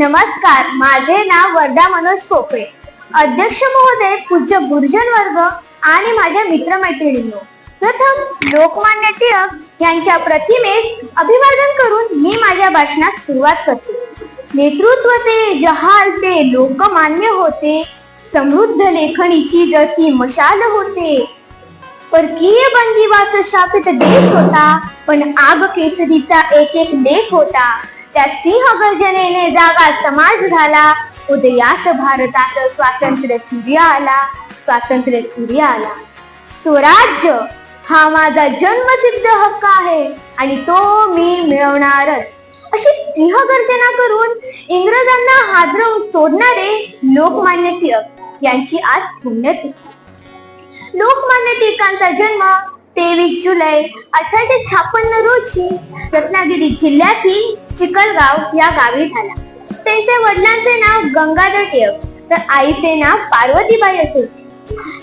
नमस्कार माझे नाव वर्धा मनोज पोकळे अध्यक्ष महोदय पूज्य गुरुजन वर्ग आणि माझ्या मित्रमैत्रिणींनो. प्रथम लोकमान्य टिळक यांच्या प्रतिमेस अभिवादन करून मी माझ्या भाषणास सुरुवात करते. नेतृत्व ते जहाल ते लोकमान्य होते. समृद्ध लेखणीची जती मशाल होते. परकीय बंदिवास शापित देश होता पण आग केसरीचा एक एक लेख होता. त्या सिंह गर्जनेने जागा समाज झाला. उदयास भारतात स्वातंत्र्य सूर्य आला स्वातंत्र्य सूर्य आला स्वराज्य हा माझा जन्मसिद्ध हक्क आहे आणि तो मी मिळवणारच. अशी सिंह गर्जना करून इंग्रजांना हादरवून सोडणारे लोकमान्य टिळक यांची आज पुण्यतिथी. लोकमान्य टिळकांचा जन्म तेवीस जुलै अठराशे छापन्न रोजी रत्नागिरी जिल्ह्यातील चिकलगाव या गावी झाला. त्यांच्या वडिलांचे नाव गंगाधर टिळक तर आईचे नाव पार्वतीबाई असे होते.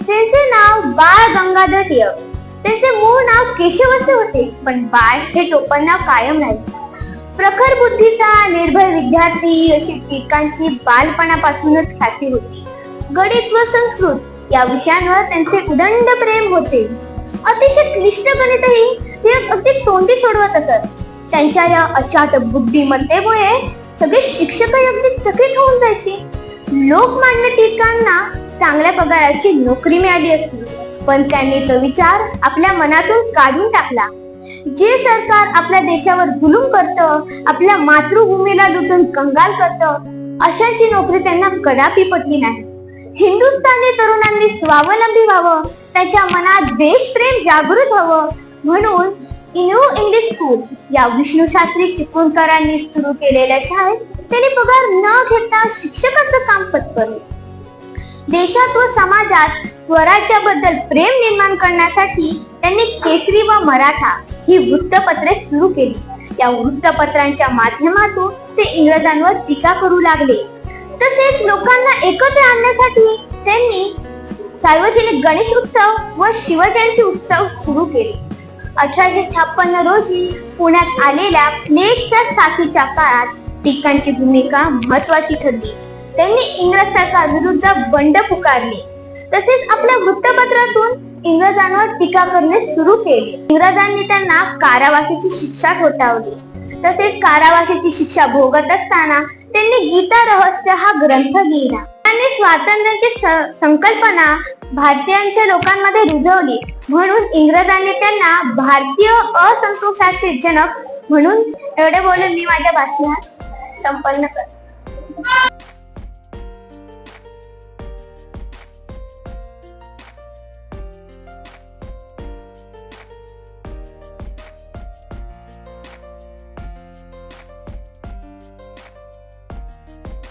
त्यांचे नाव बाळ गंगाधर टिळक. त्यांचे मूळ नाव केशव असे होते पण बाळ हे टोपण नाव कायम राहिले. प्रखर बुद्धीचा निर्भय विद्यार्थी अशी टिळकांची बालपणापासूनच ख्याती होती. गणित व संस्कृत या विषयांवर त्यांचे उदंड प्रेम होते. अतिशय क्लिष्ट गणितही ते अगदी तोंडी सोडवत असत. त्यांच्या या अचाट बुद्धिमत्तेमुळे सगळे शिक्षक अगदी चकित होऊन जायचे. लोकमान्य टिळकांना चांगल्या पगाराची नोकरी मिळाली असती पण त्यांनी तो विचार आपल्या मनातून काढून टाकला. जे सरकार आपल्या देशावर जुलूम करतं आपल्या मातृभूमीला लुटून कंगाल करतं अशाची नोकरी त्यांना कदापि पटली नाही. हिंदुस्थानी तरुणांनी स्वावलंबी व्हावं त्याच्या मनात देशप्रेम जागृत व्हावं म्हणून इन्यू इंग्लिश स्कूल या विष्णू शास्त्री चिपळूणकरांनी सुरू केलेल्या शाळेत त्यांनी पगार न घेता शिक्षकाचं काम पत्करले. देशात व समाजात स्वराज्याबद्दल प्रेम निर्माण करण्यासाठी त्यांनी केसरी व मराठा ही वृत्तपत्रे सुरू केली. या वृत्तपत्रांच्या माध्यमातून ते इंग्रजांवर टीका करू लागले. तसेच लोकांना एकत्र आणण्यासाठी त्यांनी सार्वजनिक गणेश उत्सव व शिवजयंती उत्सव सुरू केले. अठराशे छप्पन्न रोजी पुण्यात आलेल्या प्लेगच्या साथीच्या काळात टिकांची भूमिका महत्वाची ठरली. त्यांनी इंग्रज सरकार विरुद्ध बंड पुकारले. तसेच आपल्या वृत्तपत्रातून इंग्रजांवर टीका करणे सुरू केले. इंग्रजांनी त्यांना कारावासाची शिक्षा ठोठावली. तसेच कारावासाची शिक्षा भोगत असताना त्यांनी गीता रहस्य हा ग्रंथ लिहिला. त्यांनी स्वातंत्र्याची संकल्पना भारतीयांच्या लोकांमध्ये रुजवली. म्हणून इंग्रजांनी त्यांना भारतीय असंतोषाचे जनक म्हणून एवढे बोलून मी माझ्या भाषणात संपन्न करते.